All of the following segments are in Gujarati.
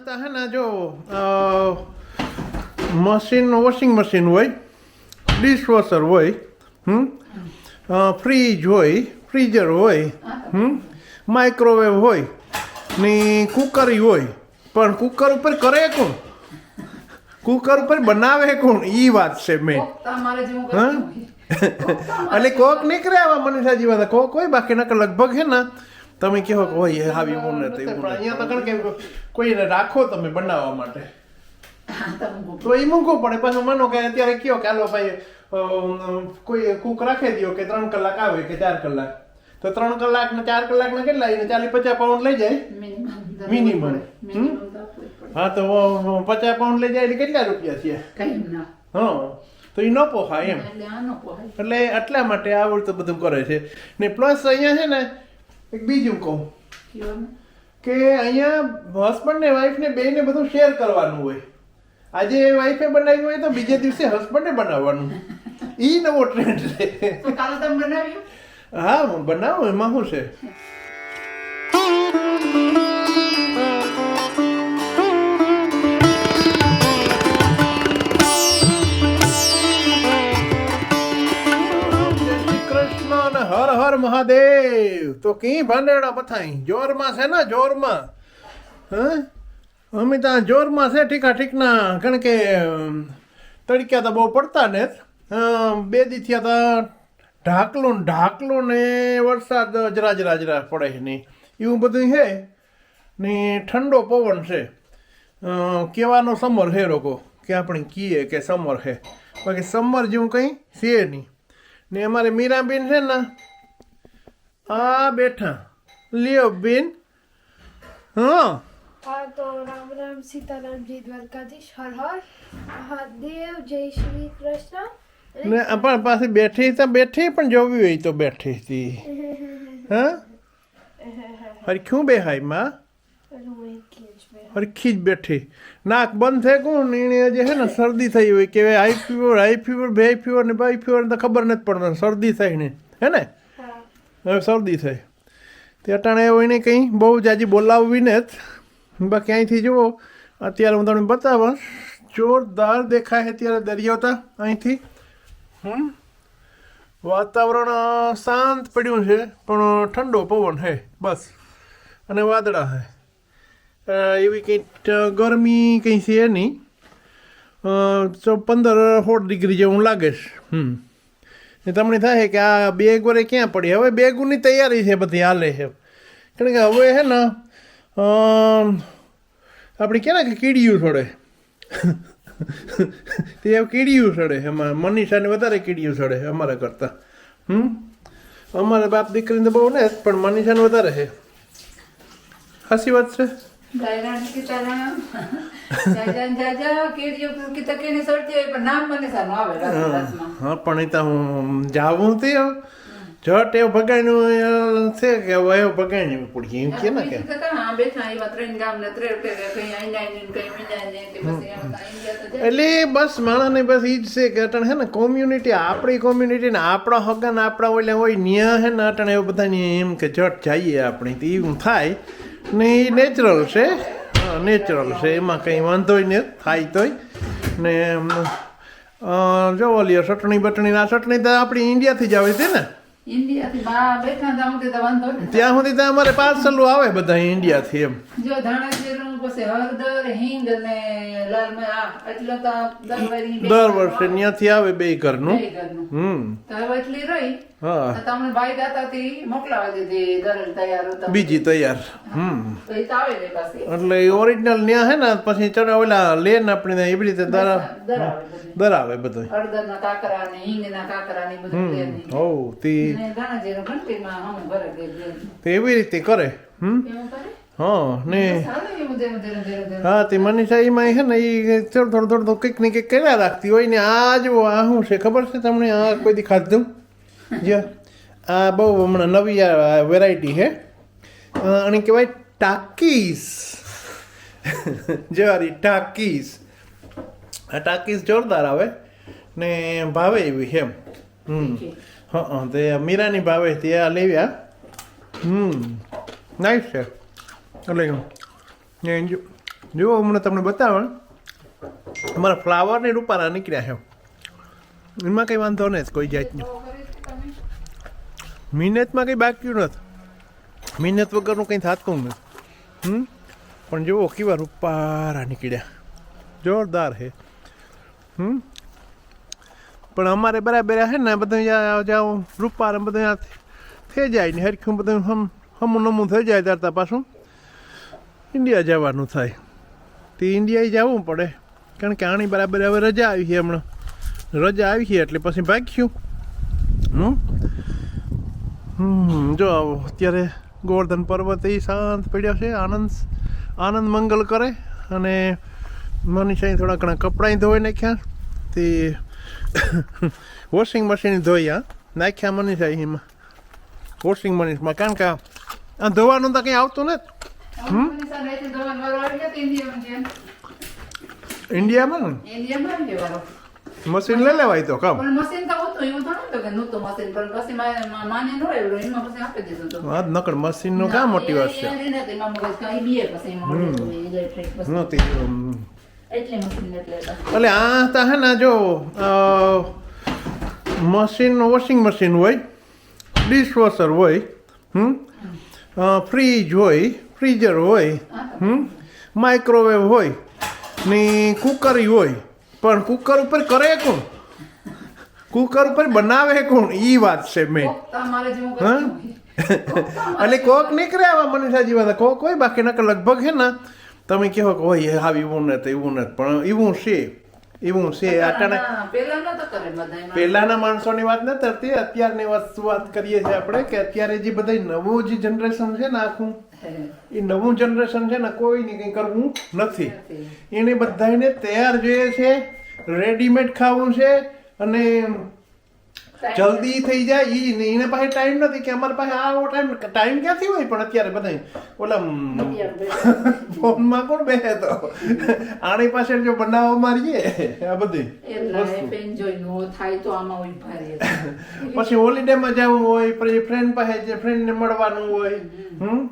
તો હે ને જો મશીન વોશિંગ મશીન હોય ડિશવોશર હોય હમ ફ્રીજ હોય ફ્રીઝર હોય હમ માઇક્રોવેવ હોય ને કુકરી હોય પણ કુકર ઉપર કરે કોણ? કુકર ઉપર બનાવે કોણ? એ વાત છે મેં એટલે કોક નીકળે આવા મનીષાજી વાત કોક હોય બાકી નકર લગભગ હે ને તમે કહો કે હોય આવી હું ને તે હું અહીંયા તો કારણ કે કોઈને રાખો તમે બનાવવા માટે. તો એ મૂકવું પડે પાછું માનો કે અત્યારે કયો કે હાલો ભાઈ કોઈ કુક રાખી દો કે ત્રણ કલાક આવે કે ચાર કલાક. તો ત્રણ કલાક ને ચાર કલાક ને કેટલા એને ચાલીસ પચાસ પાઉન્ડ લઈ જાય? મિનિમમ. હા તો પચાસ પાઉન્ડ લઈ જાય એટલે કેટલા રૂપિયા છે હા તો એ ન પોહાય એમ. એટલે આ ન પોહાય. એટલે એટલા માટે આવડતું બધું કરે છે. ને પ્લસ અહીંયા છે ને એક બીજું કહું. કે અહીંયા હસબન્ડ ને વાઈફ ને બે ને બધું શેર કરવાનું હોય. આજે એ વાઈફે બનાવ્યું હોય તો બીજે દિવસે હસબન્ડે બનાવવાનું. ઈ નવો ટ્રેન્ડ છે? હા બનાવું એમાં શું છે? હર મહાદેવ. તો કી ભાંડેડા પથાઈ? જોરમાં છે ને, જોરમાં? હે? અમે ત્યાં જોરમાં છે ઠીકા ઠીકના. કારણ કે તડક્યા તો બહુ પડતા ને. બે દી થયા તા ઢાકલું ઢાકલું ને વરસાદ જરા જરા જરા પડે નહીં એવું બધું છે. ને ઠંડો પવન છે. કહેવાનો સમર છે લોકો, કે આપણે કીએ કે સમર છે. બાકી સમર જેવું કંઈ છે નહીં. ને અમારે મીરાબેન છે ને આ બેઠા. લ્યો બેન. હા. તો રામ રામ સીતારામ જય દ્વારકાધીશ. હર હર. મહાદેવ જય શ્રી કૃષ્ણ. ને પણ પાછી બેઠી તો બેઠી પણ જોવી હોય તો બેઠી હતી. હા? હરખ્યું બેહાયમાં? હરખી જ બેઠી. નાક બંધ થઈ ગયું ને એને જે છે ને શરદી થઈ હોય કે હાઈ ફીવર હાઈ ફીવર બે ફીવર ને બાઈ ફીવર તો ખબર નથી પડતી શરદી થઈ ને. હે ને? હવે શરદી થઈ. તે અટાણે એને કંઈ બહુ જાજી બોલાવવીને જ. બાકી અહીંથી જુઓ, અત્યારે હું તમને બતાવું જોરદાર દેખાય છે દરિયો હતા અહીંથી. હમ. વાતાવરણ શાંત પડ્યું છે, પણ ઠંડો પવન છે, બસ. અને વાદળા હે એવી કંઈ ગરમી કંઈ છે નહીં. પંદર સોળ ડિગ્રી જેવું લાગે છે. હમ. ને તમને થાય કે આ બેગ વરે ક્યાં પડી? હવે બેગોની તૈયારી છે બધી હાલે છે. કારણ કે હવે છે ને આપણે ક્યાં કે કીડિયું છોડે તે હવે કીડિયું છોડે એમાં. મનીષાને વધારે કીડિયું છોડે અમારા કરતાં. હમ? અમારા બાપ દીકરીને તો બહુ ને પણ મનીષાને વધારે છે. સાચી વાત છે? ડાયરાને સીતારામ. જાજા જાજા, કીડીઓ કીતા કીડી સડતી હોય પણ નામ મને સારું આવે હા પણ એ તો હું જાવું તે જટ એવું ભગાણ્યું છે કે એવું ભગાણ્યું પડી એમ કે ને કે આ બેઠા એવા ત્રણ કંઈ આઈના ને કંઈ કે પછી. એટલે બસ માણસને બસ ઈ જ છે કે અટણ હે ને કોમ્યુનિટી આપણી કોમ્યુનિટી ને આપણા હગન આપણા ઓલે હોય ન્યા હે ને અટણ એવું બધાની એમ કે જટ જઈએ આપણે તો એવું થાય ને એ નેચરલ છે. નેચરલ છે. એમાં કંઈ વાંધોય ને થાય તોય. ને અમ, અ, જો ઓલી ચટણી બટણી આ ચટણી તો આપણી ઇન્ડિયાથી જ આવે છે ને. ત્યાં સુધી તો નહીં. અમારે પાર્સલો આવે બધા ઇન્ડિયાથી એમ. જો ધાણા પછી હળદર હિંગ અને લાલ એટલો તો દર વારી દર વર્ષે ત્યાંથી આવે બે ઘરનું. હમ. તો એટલી રહી. હા. તમને ભાઈ દાતાથી મોકલાવા દીધી દરેલ તૈયાર બીજી તૈયાર. હમ. તો એ આવે ને પાછી. એટલે ઓરિજિનલ ન્યા હે ને પછી ચડે ઓલા લેન આપણે એવી રીતે દરા દરાવે બધી. દરાવે બધું. હળદરના કાકરા ને હિંગના કાકરા ને બધું હમ. ઓ તી. ને ધાણા જીરું ઘંટીમાં હમ ભરે દે એવી રીતે કરે. હમ. કરે? હા ને. હા તે મનીષા એમાં છે ને એ થોડું થોડું થોડું કંઈક ને કંઈક કર્યા રાખતી હોય ને આ જો આ શું છે? ખબર છે તમને? આ કોઈ દી ખાધું જો આ બહુ હમણાં નવી આ વેરાયટી છે. અને કહેવાય ટાકીસ. જવારી ટાકીસ. આ ટાકીસ જોરદાર આવે ને ભાવે એવી છે એમ. હમ. હા હા તે મીરાની ભાવે તે આ લેવ્યા હમ. નાઈસ છે. એટલે ને જો હમણાં તમને બતાવે, અમારા ફ્લાવરની રૂપારા નીકળ્યા છે. એમાં કંઈ વાંધો નહીં કોઈ જાતની. મહેનતમાં કંઈ બાકી નથી. મહેનત વગરનું કંઈ થતું નથી. પણ જુઓ, કેવા રૂપારા નીકળ્યા. જોરદાર છે. હમ? પણ અમારે બરાબર છે ને, બધા જાઓ રૂપારા બધા થઈ જાય ને, હરખું બધું હમ હમું નમું થઈ જાય ત્યારતા પાછું. ઇન્ડિયા જવાનું થાય. તે ઇન્ડિયાએ જવું પડે. કારણ કે આની બરાબર હવે રજા આવી છે હમણાં. રજા આવી છે એટલે પછી ભાગ્યું. હમ? જો અત્યારે ગોવર્ધન પર્વત એ શાંત પડ્યો છે, આનંદ આનંદ મંગલ કરે. અને મનીષાએ થોડા ઘણા કપડાં ધોઈ નાખ્યા. તે વોશિંગ મશીન ધોયા નાખ્યા મનીષાએ એમાં. વોશિંગ મશીનમાં કારણ કે આ ધોવાનું તો કંઈ આવતું નથી. તો ઇન્ડિયામાં ને? મશીન લઈ લેવાય તો, કામ. મશીન તો હતું એવું તો નતું કે નતું મશીન પણ પછી માને ન આવ્યું એમાં પછી આપી દીધું હતું આ મશીન મશીનનું કામ મોટી વાત છે? એમાં મગજ કાંઈ. એટલે આ તા હે ના જો મશીન વોશિંગ મશીન હોય ડિશવોશર હોય, હમ ફ્રીજ હોય ફ્રીઝર હોય હમ? માઇક્રોવેવ હોય ને કુકરી હોય પણ કુકર ઉપર કરે કોણ? કુકર ઉપર બનાવે કોણ? એ વાત છે કોક હા? એટલે કોક નીકળે આવા મનીષાજી વાત કોક હોય બાકી નકર લગભગ હે ને તમે કહો કે હોય હા એવું નથી એવું નથી પણ એવું છે એવું છે આટાના. પહેલાના માણસોની વાત ન કરતી અત્યારની વસ્તુ વાત કરીએ છીએ આપણે કે અત્યારે જે બધા નવું જે જનરેશન છે ને આખું એ નવું જનરેશન છે ને કોઈને કંઈ કરવું નથી. એને બધાને તૈયાર જોઈએ છે રેડીમેડ ખાવું છે અને જલ્દી થઈ જાય. એ એને પાસે ટાઈમ નથી કે અમારી પાસે આવો ટાઈમ ટાઈમ ક્યાંથી હોય પણ અત્યારે બધા ઓલા મ, ફોનમાં કોણ બે તો? આની પાસે જો બનાવવા મારીએ આ બધી પછી હોલીડે. પછી હોલિડેમાં જવું હોય પછી ફ્રેન્ડ પાસે જે ફ્રેન્ડને મળવાનું હોય હમ?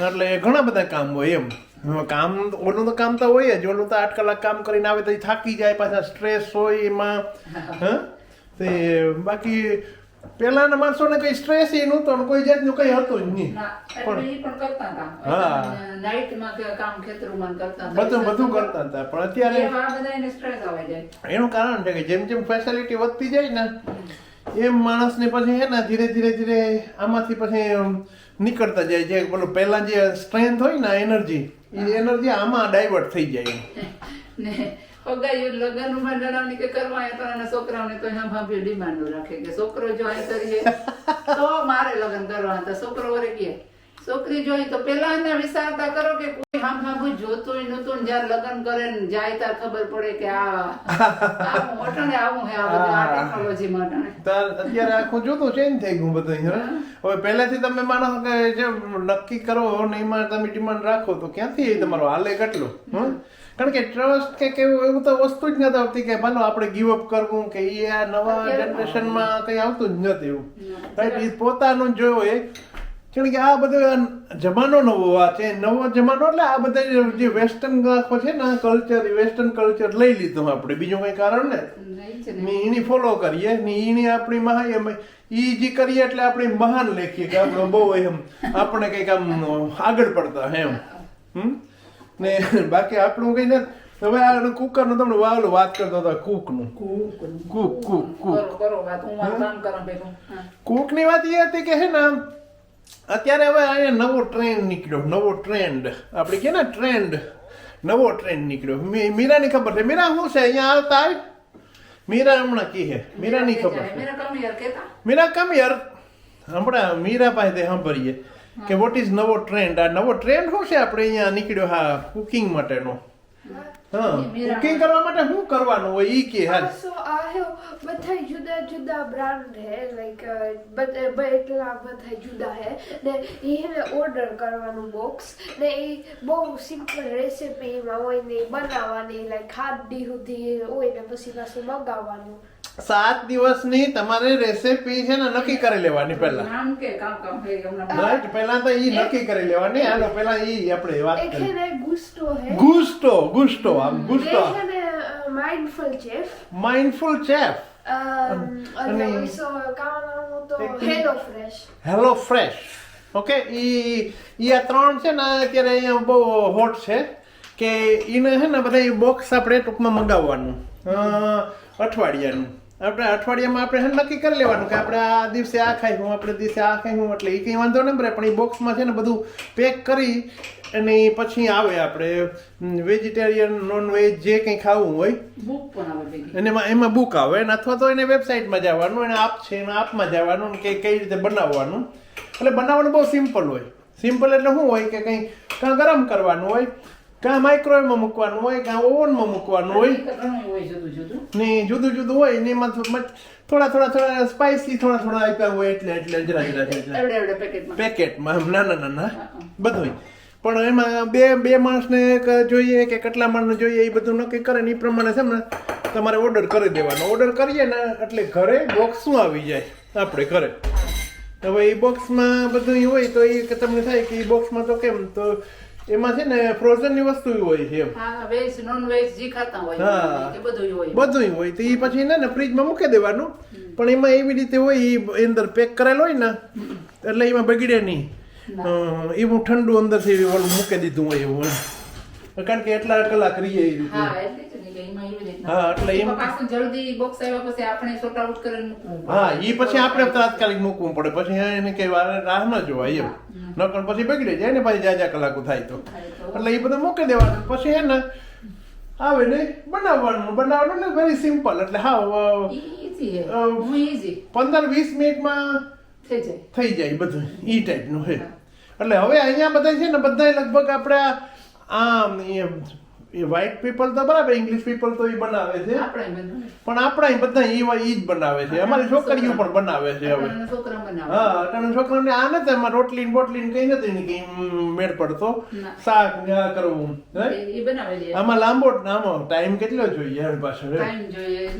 એટલે ઘણા બધા કામ હોય એમ. કામ ઓલું તો કામ તો હોય જ ઓલું તો આઠ કલાક કામ કરીને આવે તો થાકી જાય પાછા સ્ટ્રેસ હોય એમાં હા? તે બાકી પેલાના માણસોને કઈ સ્ટ્રેસ એ નહોતો ને કોઈ જાતનું કઈ હતું જ નહીં. ના, પણ હા. નાઈટમાં કામ ખેતરોમાં કરતા બધું બધું કરતા હતા. પણ અત્યારે. એનું કારણ છે કે જેમ જેમ ફેસિલિટી વધતી જાય ને એમ માણસને પછી હે ને ધીરે ધીરે ધીરે આમાંથી પછી નીકળતા જાય જે પેલું પહેલા જે સ્ટ્રેન્થ હોય ને એનર્જી એ એનર્જી આમાં ડાયવર્ટ થઈ જાય ને અગાયું લગ્નમાં જણાવની કે કરવા આવ્યા તો એના છોકરાઓને તો એમ ભાભી ડિમાન્ડ રાખે કે છોકરો જો અહીં કરીએ તો મારે લગ્ન કરવા તો છોકરો વરે કે છોકરી જોઈ તો પેલા એને વિચારતા કરો કે કોઈ હામ હામ જોતું ય નહોતું જ્યારે લગ્ન કરે ને જાય ત્યારે ખબર પડે કે આ અટાણે આવું હે આ બધા ટેકનોલોજી માટે અત્યારે આખું જોતું ચેન્જ થઈ ગયું બધું? હવે પહેલેથી તમે માનો કે જે નક્કી કરો ને એમાં તમે ડિમાન્ડ રાખો તો ક્યાંથી એ તમારો હાલે કેટલું હમ. કારણ કે ટ્રસ્ટ કે કેવું એવું તો વસ્તુ જ નથી આવતી કે માનો આપણે ગીવ અપ કરવું કે એ આ નવા જનરેશનમાં કંઈ આવતું જ નથી એવું. રાઈટ એ પોતાનું જોયું કારણ કે આ બધો જમાનો નવો આ છે. નવો જમાનો એટલે આ બધા જે વેસ્ટર્ન આખો છે ને કલ્ચર વેસ્ટર્ન કલ્ચર લઈ લીધું આપણે. બીજું કઈ કારણ ને? ને. ને એની ફોલો કરીએ. ને એની આપણી મહા એમ ઈ જે કરીએ એટલે આપણે મહાન લેખીએ કે આપણો બહુ એમ આપણે કંઈક આમ આગળ પડતા એમ. હમ? ને બાકી આપણું કઈ નથી. હવે આ કુકરનું તમને વાલ વાત કરતો હતો કુકનું. Cook cook cook. કુકની કામ વાત એ હતી કે હે ને અત્યારે હવે અહીંયા નવો ટ્રેન્ડ નીકળ્યો નવો ટ્રેન્ડ આપણે કે ને ટ્રેન્ડ નવો ટ્રેન્ડ નીકળ્યો. મી- મીરાની ખબર છે? મીરા શું છે? અહીંયા આવતા આવી મીરા હમણાં કી હે મીરાની ખબર છે. મેરા કમ યાર હમણાં મીરા પાસે સાંભળીએ કે વોટ ઇઝ નવો ટ્રેન્ડ આ નવો ટ્રેન્ડ શું છે? આપણે અહીંયા નીકળ્યો હા કુકિંગ માટેનો. કુકિંગ કરવા માટે શું કરવાનું હોય ઈ કે હાલ. સો આયો બધા જુદા જુદા બ્રાન્ડ હે લાઈક એટલા બધા જુદા હે ને એ હે ઓર્ડર કરવાનું બોક્સ ને એ બહુ સિમ્પલ રેસીપી માં હોય ને ઈ બનાવવાની લાઈક ખાધી સુધી હોય ને પછી પાછું મગાવવાનું. સાત દિવસની તમારે રેસીપી છે ને નક્કી કરી લેવાની પહેલા. નામ કે પહેલા તો ઈ નક્કી કરી લેવાની. હાલો પહેલા ઈ આપણે વાત કરી એક ગુસ્ટો હે. ગુસ્ટો ગુસ્ટો આમ Gousto mindful chef mindful chef HelloFresh okay ઈ ઈ આ ત્રણ છે ને અત્યારે અહીંયા બહુ હોટ છે કે ઈને છે ને બધા બોક્સ આપણે ટૂંકમાં મંગાવવાનું. અઠવાડિયાનું. આપણે અઠવાડિયામાં આપણે નક્કી કરી લેવાનું કે આપણે આ દિવસે આ ખાઈશું આપણે દિવસે આ ખાઈશું એટલે એ કંઈ વાંધો નહીં પડે પણ એ બોક્સમાં છે ને બધું પેક કરી અને પછી આવે આપણે વેજીટેરિયન નોન વેજ જે કંઈ ખાવું હોય. બુક પણ આવે અને એમાં એમાં બુક આવે ને અથવા તો એને વેબસાઇટમાં જવાનું એને આપ છે એના આપમાં જવાનું કે કઈ રીતે બનાવવાનું. એટલે બનાવવાનું બહુ સિમ્પલ હોય. સિમ્પલ એટલે શું હોય કે કંઈ ગરમ કરવાનું હોય કાં માઇક્રોવેવમાં મૂકવાનું હોય કાં ઓવનમાં મૂકવાનું હોય? ને જુદું જુદું હોય ને એમાં થોડા થોડા થોડા સ્પાઇસી થોડા થોડા આપ્યા હોય એટલે એટલે જરા જરા પેકેટમાં એમ નાના નાના બધું પણ એમાં બે બે માણસને જોઈએ કે કેટલા માણસને જોઈએ એ બધું નક્કી કરે ને એ પ્રમાણે છે ને તમારે ઓર્ડર કરી દેવાનો. ઓર્ડર કરીએ ને એટલે ઘરે બોક્સ શું આવી જાય? આપણે ઘરે. હવે એ બોક્સમાં બધું હોય તો એ તમને થાય કે એ બોક્સમાં તો કેમ? તો એમાં છે ને ફ્રોઝનની વસ્તુ હોય છે હા વેજ નોન વેજ જે ખાતા હોય એ બધું હોય. બધું હોય. તો એ પછી ને ને ફ્રીજમાં મૂકી દેવાનું. પણ એમાં એવી રીતે હોય એ અંદર પેક કરેલ હોય ને એટલે એમાં બગડે નહીં. એ એવું ઠંડુ અંદરથી ઓલું મૂકી દીધું હોય એવું કારણ કે એટલા કલાક રહીએ એ રીતે. હા એટલે એમાં એવી રીતના. હા, એટલે એમ- પાછું જલ્દી બોક્સ આવ્યા પછી આપણે સોર્ટ આઉટ કરીને મૂકવું પડે. હા એ પછી આપણે તાત્કાલિક મૂકવું પડે. પછી એને કઈ રાહ ન જોવાય એમ. નકર પછી બગડી જાય ને પછી જાજા કલાકો થાય તો. હા, એટલે એ બધું મૂકી દેવાનું. પછી એને આવે ને બનાવવાનું. બનાવવાનું ને વેરી સિમ્પલ એટલે હા હે. હું easy. પંદર વીસ મિનિટમાં થઈ જાય. થઈ જાય બધું. ઈ ટાઈપનું છે એટલે હવે અહીંયા બધા છે ને બધા લગભગ આપણે આમ એ વ્હાઈટ પીપલ તો બરાબર ઇંગ્લિશ પીપલ તો એ બનાવે છે. પણ આપણા બધા એ ઈ જ બનાવે છે. અમારી છોકરીઓ પણ બનાવે છે હવે. હા કારણ છોકરાને આ નથી એમાં રોટલી ને બોટલી ને કઈ નથી ને કઈ મેળ પડતો. શાક ને આ કરવું આમાં લાંબો આમાં ટાઈમ કેટલો જોઈએ એની પાછળ હે? ટાઈમ જોઈએ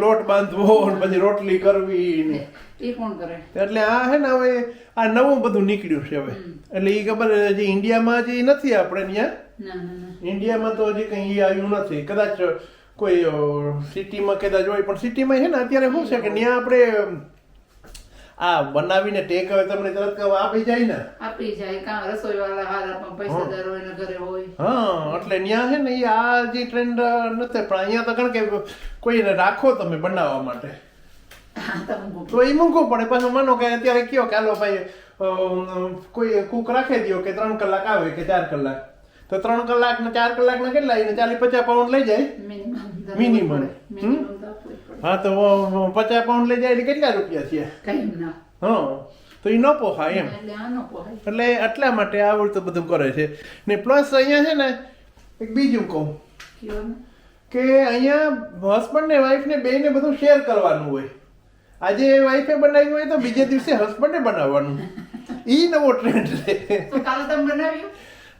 લોટ બાંધવો પછી રોટલી કરવી ને. એટલે આ હે ને હવે આ નવું બધું નીકળ્યું છે હવે. એટલે એ ખબર હજી ઇન્ડિયામાં જે નથી આપણે ત્યાં ઇન્ડિયામાં તો હજી કંઈ આવ્યું નથી. કદાચ કોઈ સિટીમાં કદાચ હોય પણ સિટીમાં છે ને અત્યારે શું છે કે ત્યાં આપણે આ બનાવીને ટેક હવે તમને તરત આપી જાય ને. આપી જાય કા રસોઈ વાળા હારા પણ પૈસાદાર હોય ને ઘરે હોય. હા એટલે ત્યાં છે ને એ આ જે ટ્રેન્ડ નથી પણ અહીંયા તો કારણ કે કોઈને રાખો તમે બનાવવા માટે. તો એ મૂકવું પડે પાછું માનો કે અત્યારે કયો કે હાલો ભાઈ કોઈ કુક રાખી દો કે ત્રણ કલાક આવે કે ચાર કલાક. તો ત્રણ કલાક ને ચાર કલાક ને કેટલા એને ચાલીસ પચાસ પાઉન્ડ લઈ જાય? મિનિમમ. હા તો પચાસ પાઉન્ડ લઈ જાય એટલે કેટલા રૂપિયા છે હા તો એ ન પોહાય એમ. એટલે. એટલે માટે આવડતું બધું કરે છે. ને પ્લસ અહીંયા છે ને એક બીજું કહું. કે અહીંયા હસબન્ડ ને વાઈફ ને બેને બધું શેર કરવાનું હોય. આજે વાઈફે બનાવ્યું હોય તો બીજે દિવસે હસબન્ડે બનાવવાનું. ઈ નવો ટ્રેન્ડ છે. તો કાલે તમે બનાવ્યું?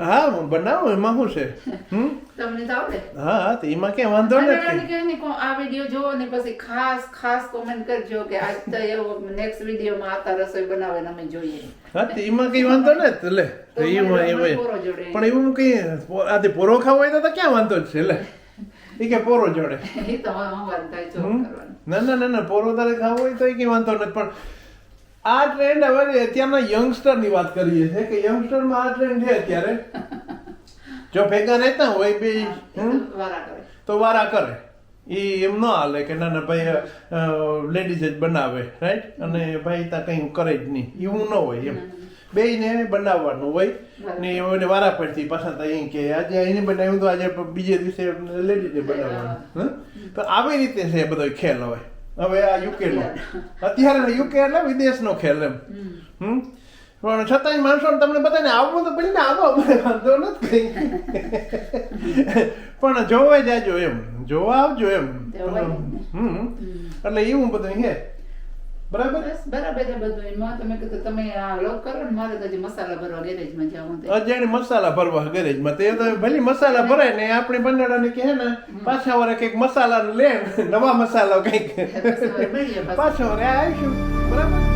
હા બનાવો એમાં શું છે? તમને તો આવડે? હા તો એમાં ક્યાં વાંધો નથી. કે આ વીડિયો જોવો ને પછી ખાસ ખાસ કોમેન્ટ કરજો કે આજ તો એવો નેક્સ્ટ વિડીયોમાં આતા રસોઈ બનાવે અમે જોઈએ. હા તો એમાં કઈ વાંધો નથી લે એમાં એમાં પણ એવું કઈ આ પોરો ખાવો હોય તો ક્યાં વાંધો છે લે એ કે પોરો જોડે? કરવાનું. ના ના ના ના પોરો તારે ખાવો હોય તો એ કઈ વાંધો નથી પણ આ ટ્રેન્ડ હવે અત્યારના યંગસ્ટરની વાત કરીએ છીએ કે યંગસ્ટરમાં આ ટ્રેન્ડ છે અત્યારે. જો ભેગા રહેતા હોય બે તો વારા કરે. એ એમ ન હાલે કે ના ના ભાઈ લેડીઝ જ બનાવે રાઈટ અને ભાઈ ત્યાં કંઈ કરે જ નહીં. એવું ન હોય એમ. બેયને બનાવવાનું હોય ને એને વારા પડતી પાછા તો અહીં કે આજે એને બનાવ્યું તો આજે બીજે દિવસે લેડીઝે બનાવવાનું હં? તો આવી રીતે છે બધો ખેલ હવે. હવે આ યુકેનો અત્યારે યુકે એટલે વિદેશનો ખેલ એમ. હમ. પણ છતાંય માણસો તમને બધાને આવવું તો પછી ને આવો અમને વાંધો નથી પણ જોવા જાજો એમ. જોવા આવજો એમ. હમ. એટલે એવું બધું છે. બરાબર? બસ બરાબર છે બધું. એમાં તમે કીધું તમે આ લોક કરો ને મારે તો હજી મસાલા ભરવા ગેરેજમાં જવું છે. અજાણે મસાલા ભરવા ગેરેજમાં તે તો ભલે મસાલા ભરાય ને આપણે બંડાળાને કહે ને પાછા વરે કંઈક મસાલા લે નવા મસાલા કંઈક. પાછા વરે આવીશું. બરાબર?